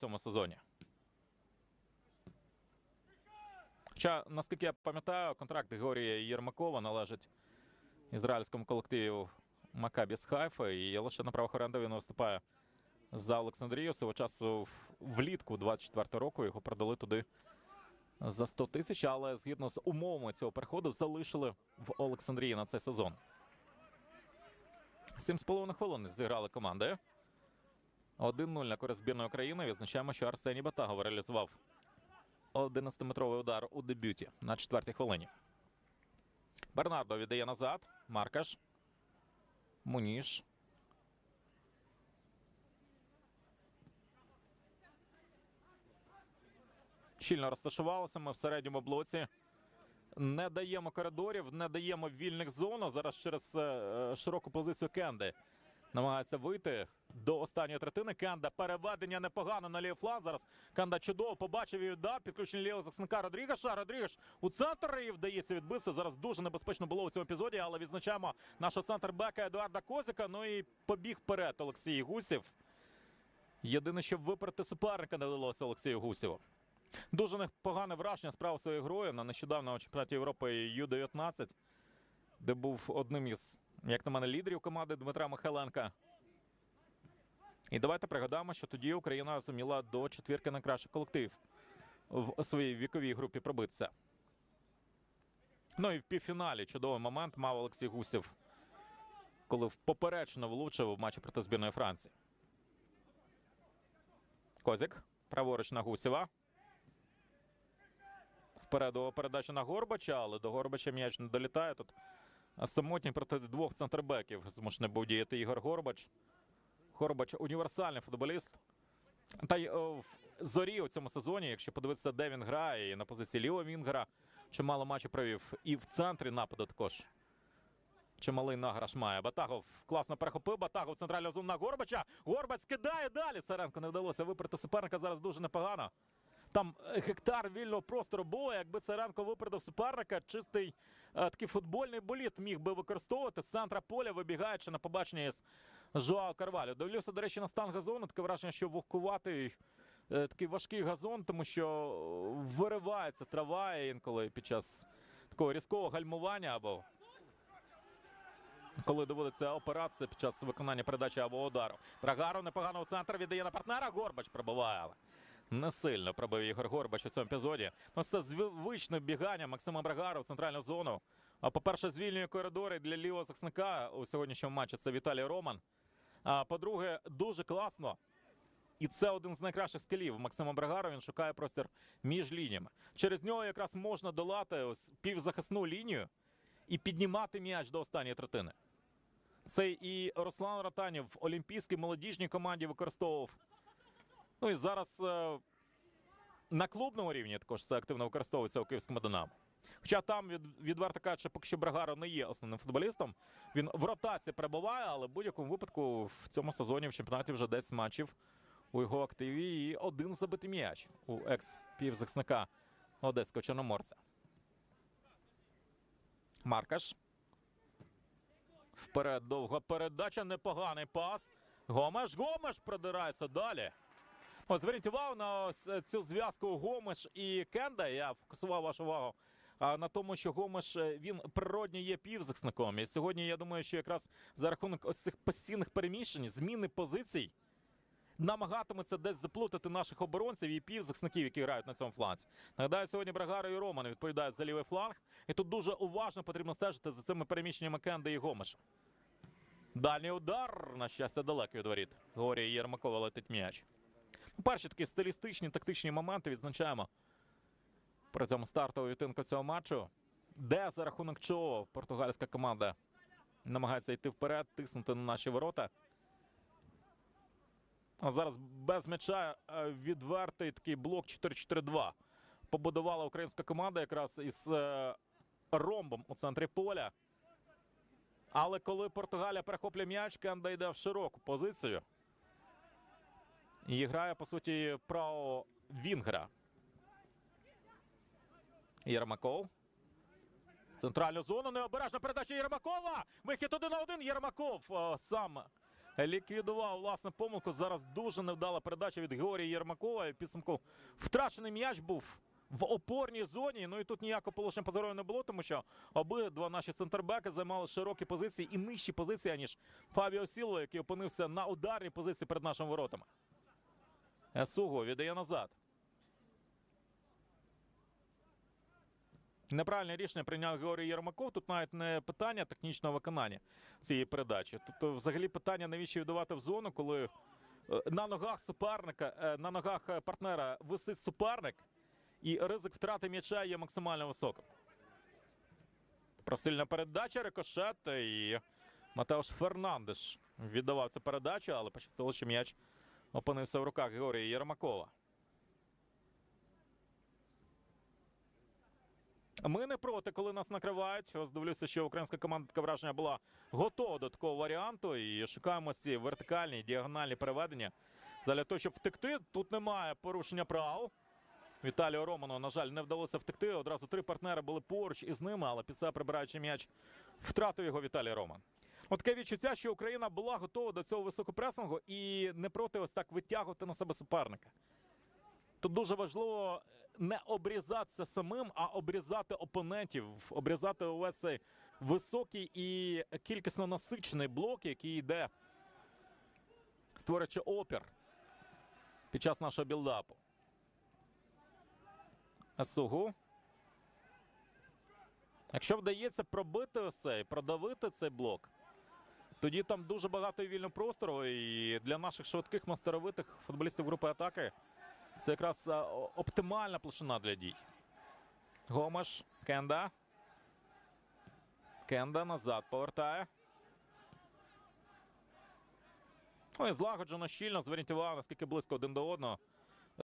цьому сезоні. Хоча, наскільки я пам'ятаю, контракт Георгія Єрмакова належить ізраїльському колективу Макабі з Хайфа, і лише на правах оренди він виступає за Олександрію. Свого часу влітку 24 року його продали туди за 100 тисяч, але згідно з умовами цього переходу залишили в Олександрії на цей сезон. Сім з половиною хвилин зіграли команди. 1-0 на користь збірної України. Відзначаємо, що Арсеній Батагов реалізував 11-метровий удар у дебюті на четвертій хвилині. Бернардо віддає назад. Маркаш. Муніш. Щільно розташувалися ми в середньому блоці. Не даємо коридорів, не даємо вільних зон. Зараз через е, е, широку позицію Кенди намагається вийти до останньої третини. Кенда переведення непогано на лівий фланг. Зараз Кенда чудово побачив і віддав. Підключення лівого захисника Родрігеша. Родрігеш у центр і вдається відбитися. Зараз дуже небезпечно було у цьому епізоді, але відзначаємо нашого центр бека Едуарда Козика. Ну і побіг вперед Олексій Гусів. Єдине, що виперти суперника не вдалося Олексію Гусєву. Дуже непогане враження справ своєю грою на нещодавному чемпіонаті Європи Ю-19, де був одним із, як на мене, лідерів команди Дмитра Михайленка. І давайте пригадаємо, що тоді Україна зуміла до четвірки найкращих колективів в своїй віковій групі пробитися. Ну і в півфіналі чудовий момент мав Олексій Гусів, коли в поперечно влучив у матчі проти збірної Франції. Козик. Праворуч на Гусєва. Впереду передача на Горбача, але до Горбача м'яч не долітає. Тут самотній проти двох центрбеків змушений був діяти Ігор Горбач. Горбач універсальний футболіст. Та й в зорі у цьому сезоні, якщо подивитися, де він грає, і на позиції лівого Вінгера, чимало матчів провів. І в центрі нападу також. Чималий награш має. Батагов класно перехопив. Батагов центрального зону на Горбача. Горбач скидає далі. Царенко не вдалося виперти суперника. Зараз дуже непогано. Там е, гектар вільного простору було. Якби Царенко випередив суперника, чистий е, такий футбольний боліт міг би використовувати з центра поля, вибігаючи на побачення з Жуао Карвалю. Дивлюся, до речі, на стан газону. Таке враження, що вогкуватий е, такий важкий газон, тому що виривається трава інколи під час такого різкого гальмування або коли доводиться операція під час виконання передачі або удару. Брагаров непогано в центр віддає на партнера. Горбач пробиває. Не сильно пробив Ігор Горбач у цьому епізоді. Ну, це звичне бігання Максима Брагарова в центральну зону. А по-перше, звільнює коридори для лівого захисника у сьогоднішньому матчі. Це Віталій Роман. А по-друге, дуже класно. І це один з найкращих скілів Максима Брагарова. Він шукає простір між лініями. Через нього якраз можна долати ось півзахисну лінію і піднімати м'яч до останньої третини. Це і Руслан Ротанів в олімпійській молодіжній команді використовував. Ну і зараз е, на клубному рівні також це активно використовується у київському Динамо. Хоча там від, відверто кажучи, поки що Брагаро не є основним футболістом. Він в ротації перебуває, але в будь-якому випадку в цьому сезоні в чемпіонаті вже 10 матчів у його активі і один забитий м'яч у екс-півзахисника Одеського Чорноморця. Маркаш. Вперед довга передача, непоганий пас. Гомеш, Гомеш продирається далі. О, зверніть увагу на е, цю зв'язку Гомеш і Кенда. Я фокусував вашу увагу на тому, що Гомеш е, він природньо є півзахисником. І сьогодні я думаю, що якраз за рахунок ось цих постійних переміщень, зміни позицій, намагатиметься десь заплутати наших оборонців і півзахисників, які грають на цьому фланці. Нагадаю, сьогодні Брагаро і Роман відповідають за лівий фланг. І тут дуже уважно потрібно стежити за цими переміщеннями Кенда і Гомеша. Дальній удар, на щастя, далеко від воріт. Горія Єрмакова летить м'яч. Перші такі стилістичні, тактичні моменти відзначаємо при цьому стартову відтинку цього матчу, де за рахунок чого португальська команда намагається йти вперед, тиснути на наші ворота. А зараз без м'яча е, відвертий такий блок 4-4-2. Побудувала українська команда якраз із е, ромбом у центрі поля. Але коли Португалія перехоплює м'яч, Кенда йде в широку позицію. І грає, по суті, право Вінгера. Єрмаков. Центральну зону. Необережна передача Єрмакова. Вихід один на один. Єрмаков сам ліквідував власне помилку. Зараз дуже невдала передача від Георгія Єрмакова. І підсумку втрачений м'яч був в опорній зоні. Ну і тут ніякого положення по здоров'ю не було, тому що обидва наші центрбеки займали широкі позиції і нижчі позиції, ніж Фабіо Сіло, який опинився на ударній позиції перед нашими воротами. Есуго віддає назад. Неправильне рішення прийняв Георгій Єрмаков. Тут навіть не питання технічного виконання цієї передачі. Тут е, взагалі питання, навіщо віддавати в зону, коли е, на ногах суперника, е, на ногах е, партнера висить суперник, і ризик втрати м'яча є максимально високим. Простильна передача, рикошет і Матеуш Фернандеш віддавав цю передачу, але пощастило, що м'яч опинився в руках Георгія Єрмакова. Ми не проти, коли нас накривають. Ось дивлюся, що українська команда таке враження була готова до такого варіанту. І шукаємо ці вертикальні діагональні переведення. Для того, щоб втекти, тут немає порушення правил. Віталію Роману, на жаль, не вдалося втекти. Одразу три партнери були поруч із ними, але під себе прибираючи м'яч, втратив його Віталій Роман. От таке відчуття, що Україна була готова до цього високопресингу і не проти ось так витягувати на себе суперника. Тут дуже важливо не обрізатися самим, а обрізати опонентів, обрізати увесь цей високий і кількісно насичений блок, який йде, створюючи опір під час нашого білдапу. Асугу. Якщо вдається пробити ось цей, продавити цей блок, тоді там дуже багато вільного простору. І для наших швидких мастеровитих футболістів групи атаки це якраз оптимальна площина для дій. Гомеш, Кенда. Кенда назад повертає. Ой, злагоджено щільно. Зверніть увагу, наскільки близько один до одного.